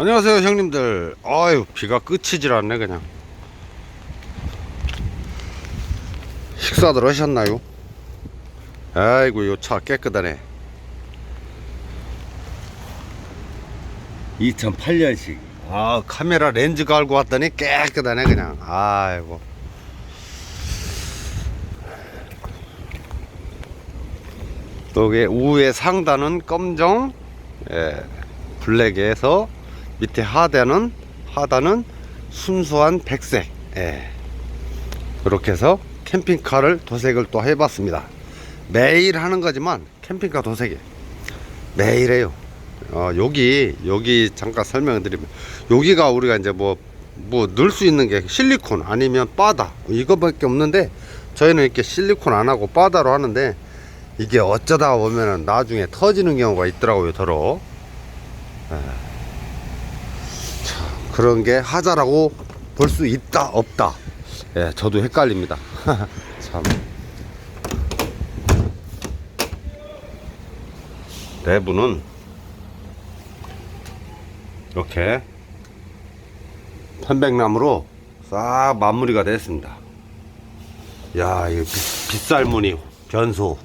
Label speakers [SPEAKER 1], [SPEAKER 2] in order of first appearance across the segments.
[SPEAKER 1] 안녕하세요 형님들. 아유 비가 끝이질 않네 그냥. 식사들 하셨나요? 아이고 요 차 깨끗하네. 2008년식. 아 카메라 렌즈 갈고 왔더니 깨끗하네 그냥. 아이고. 여기 우에 상단은 검정 예, 블랙에서 밑에 하단은 하단은 순수한 백색. 예. 이렇게 해서 캠핑카를 도색을 또 해봤습니다. 매일 하는 거지만 캠핑카 도색이 매일 해요. 어, 여기 여기 잠깐 설명을 드리면 여기가 우리가 이제 뭐 뭐 넣을 수 있는 게 실리콘 아니면 바다. 이거밖에 없는데 저희는 이렇게 실리콘 안 하고 바다로 하는데 이게 어쩌다 보면은 나중에 터지는 경우가 있더라고요 더러 그런 게 하자라고 볼 수 있다 없다. 예 저도 헷갈립니다. 참. 내부는 이렇게 편백나무로 싹 마무리가 됐습니다. 야 이거 빗- 빗살무늬 변소.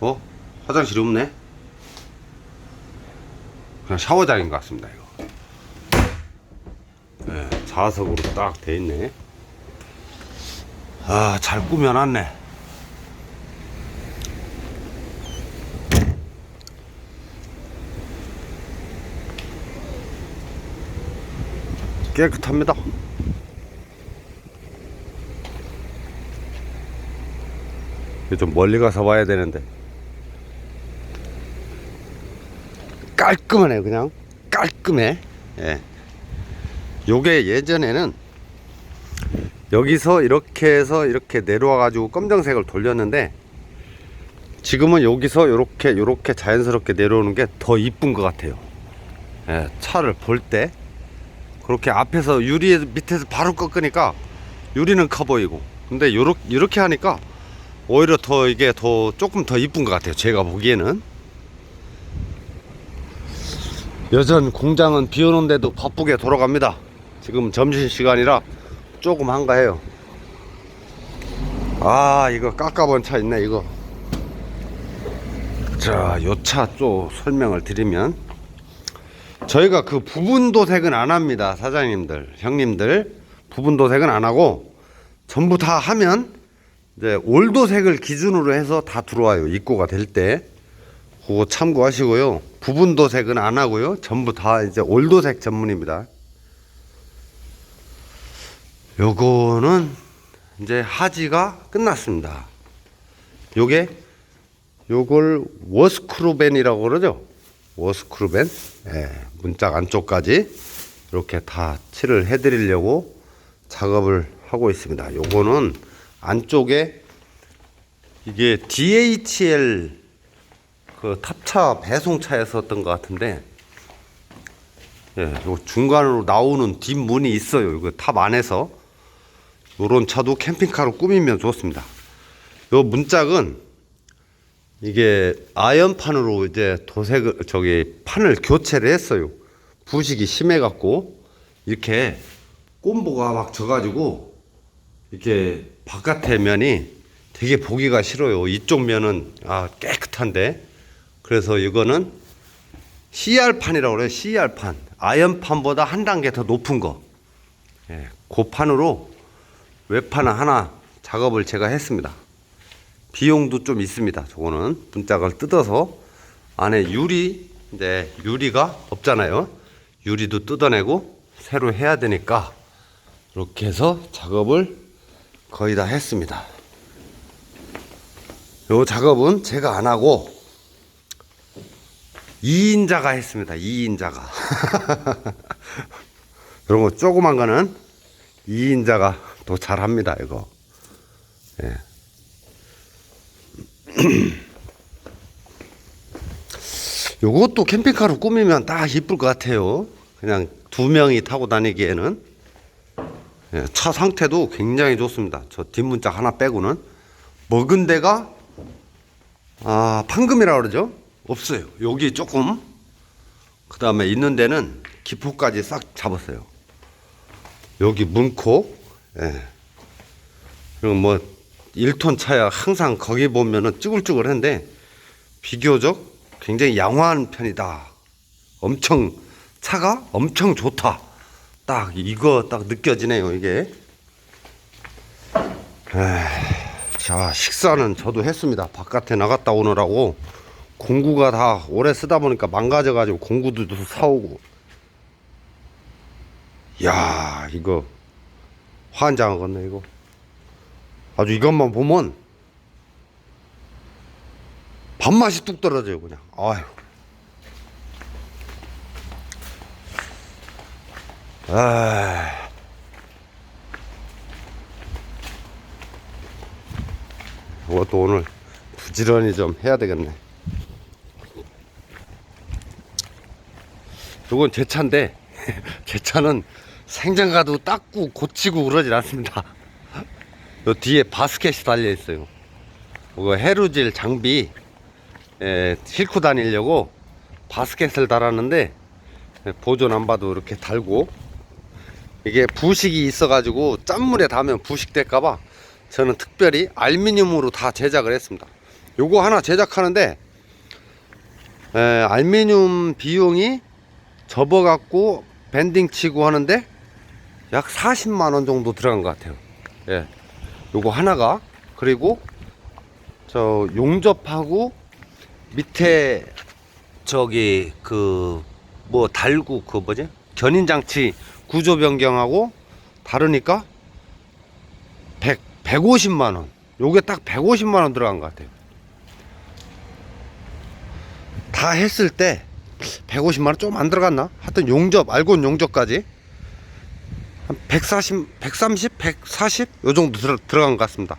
[SPEAKER 1] 어? 화장실이 없네? 그냥 샤워장인 것 같습니다 이거. 네, 자석으로 딱 돼 있네. 아, 잘 꾸며놨네. 깨끗합니다. 좀 멀리 가서 봐야 되는데. 깔끔하네, 그냥. 깔끔해. 예. 요게 예전에는 여기서 이렇게 해서 이렇게 내려와 가지고 검정색을 돌렸는데 지금은 여기서 이렇게 이렇게 자연스럽게 내려오는 게 더 이쁜 것 같아요. 예, 차를 볼 때 그렇게 앞에서 유리 밑에서 바로 꺾으니까 유리는 커 보이고 근데 요렇게 이렇게 하니까 오히려 더 이게 더 조금 더 이쁜 것 같아요. 제가 보기에는 여전 공장은 비 오는데도 바쁘게 돌아갑니다. 지금 점심 시간이라 조금 한가해요. 아, 이거 깎아본 차 있네, 이거. 자, 요 차 또 설명을 드리면 저희가 그 부분 도색은 안 합니다, 사장님들, 형님들. 부분 도색은 안 하고 전부 다 하면 이제 올도색을 기준으로 해서 다 들어와요. 입고가 될 때. 그거 참고하시고요. 부분 도색은 안 하고요. 전부 다 이제 올도색 전문입니다. 요거는 이제 하지가 끝났습니다. 요게 요걸 워스크루벤이라고 그러죠. 워스크루벤. 예, 문짝 안쪽까지 이렇게 다 칠을 해 드리려고 작업을 하고 있습니다. 요거는 안쪽에 이게 DHL 그 탑차 배송차에 썼던 것 같은데 예, 요 중간으로 나오는 뒷문이 있어요. 이거 탑 안에서 요런 차도 캠핑카로 꾸미면 좋습니다. 요 문짝은 이게 아연판으로 이제 도색을 저기 판을 교체를 했어요. 부식이 심해 갖고 이렇게 꼼보가 막 져가지고 이렇게 바깥에 면이 되게 보기가 싫어요. 이쪽 면은 아 깨끗한데 그래서 이거는 CR판이라고 그래요. CR판. 아연판보다 한 단계 더 높은 거. 예, 그 판으로 외판 하나 작업을 제가 했습니다. 비용도 좀 있습니다. 저거는 문짝을 뜯어서 안에 유리 이제 유리가 없잖아요. 유리도 뜯어내고 새로 해야 되니까 이렇게 해서 작업을 거의 다 했습니다. 요 작업은 제가 안 하고 2인자가 했습니다. 2인자가. 이런 거 조그만 거는 2인자가 더 잘합니다. 이거. 예. 요것도 캠핑카로 꾸미면 딱 이쁠 것 같아요. 그냥 두 명이 타고 다니기에는. 예, 차 상태도 굉장히 좋습니다. 저 뒷문짝 하나 빼고는. 먹은 데가, 아, 판금이라고 그러죠? 없어요. 여기 조금. 그 다음에 있는 데는 기포까지 싹 잡았어요. 여기 문코, 예. 그리고 뭐 1톤 차야 항상 거기 보면은 쭈글쭈글한데 비교적 굉장히 양호한 편이다. 엄청 차가 엄청 좋다. 딱 이거 딱 느껴지네요 이게. 에이, 자 식사는 저도 했습니다. 바깥에 나갔다 오느라고 공구가 다 오래 쓰다 보니까 망가져가지고 공구도 사오고. 야 이거 환장하겠네 이거. 아주 이것만 보면 밥맛이 뚝 떨어져요 그냥. 아유. 아. 이것도 오늘 부지런히 좀 해야 되겠네. 이건 제 차인데 제 차는 생장가도 닦고 고치고 그러질 않습니다. 요 뒤에 바스켓이 달려 있어요. 이거 해루질 장비 에, 싣고 다니려고 바스켓을 달았는데 에, 보존 안 봐도 이렇게 달고 이게 부식이 있어가지고 짠물에 닿으면 부식될까봐 저는 특별히 알루미늄으로 다 제작을 했습니다. 요거 하나 제작하는데 에, 알루미늄 비용이 접어갖고 밴딩 치고 하는데 약 40만 원 정도 들어간 것 같아요. 예. 요거 하나가 그리고 저 용접하고 밑에 저기 그 뭐 달구 그 뭐지 견인 장치 구조 변경하고 다르니까 100 150만 원. 요게 딱 150만 원 들어간 것 같아요. 다 했을 때 150만 원 좀 안 들어갔나? 하여튼 용접 알곤 용접까지 한 140, 130, 140? 요 정도 들어, 들어간 것 같습니다.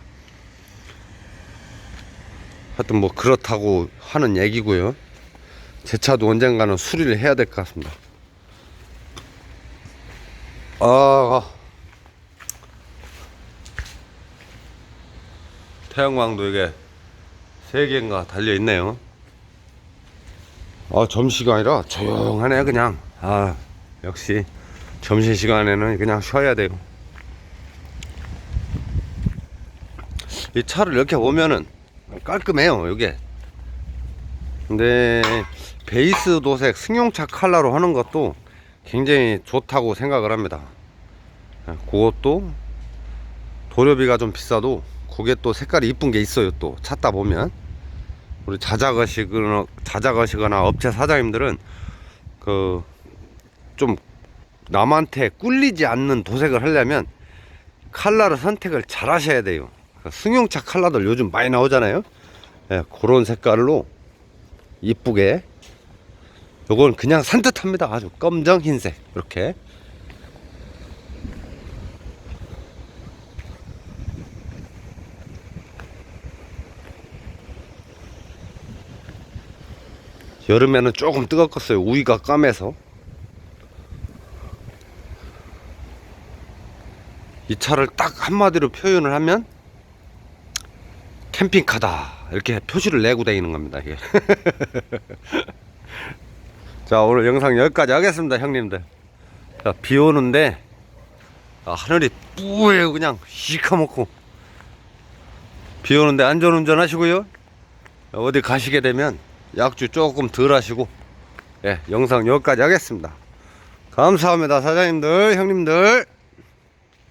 [SPEAKER 1] 하여튼 뭐 그렇다고 하는 얘기고요. 제 차도 언젠가는 수리를 해야 될 것 같습니다. 아, 태양광도 이게 세 개인가 달려 있네요. 아, 점심시간이라 조용하네, 그냥. 아, 역시 점심시간에는 그냥 쉬어야 돼요. 이 차를 이렇게 보면은 깔끔해요, 이게. 근데 베이스 도색 승용차 컬러로 하는 것도 굉장히 좋다고 생각을 합니다. 그것도 도료비가 좀 비싸도 그게 또 색깔이 이쁜 게 있어요, 또 찾다 보면. 우리 자작하시거나 자작하시거나 업체 사장님들은 그 좀 남한테 꿀리지 않는 도색을 하려면 칼라를 선택을 잘 하셔야 돼요. 그 승용차 칼라들 요즘 많이 나오잖아요. 예, 그런 색깔로 이쁘게 요건 그냥 산뜻합니다. 아주 검정 흰색 이렇게 여름에는 조금 뜨겁겠어요. 우위가 까매서. 이 차를 딱 한마디로 표현을 하면 캠핑카다 이렇게 표시를 내고 다니는 겁니다. 이게. 자 오늘 영상 여기까지 하겠습니다, 형님들. 자, 비 오는데 아, 하늘이 뿌예요 그냥 시커멓고 비 오는데 안전운전 하시고요. 어디 가시게 되면 약주 조금 덜 하시고 예, 영상 여기까지 하겠습니다. 감사합니다 사장님들 형님들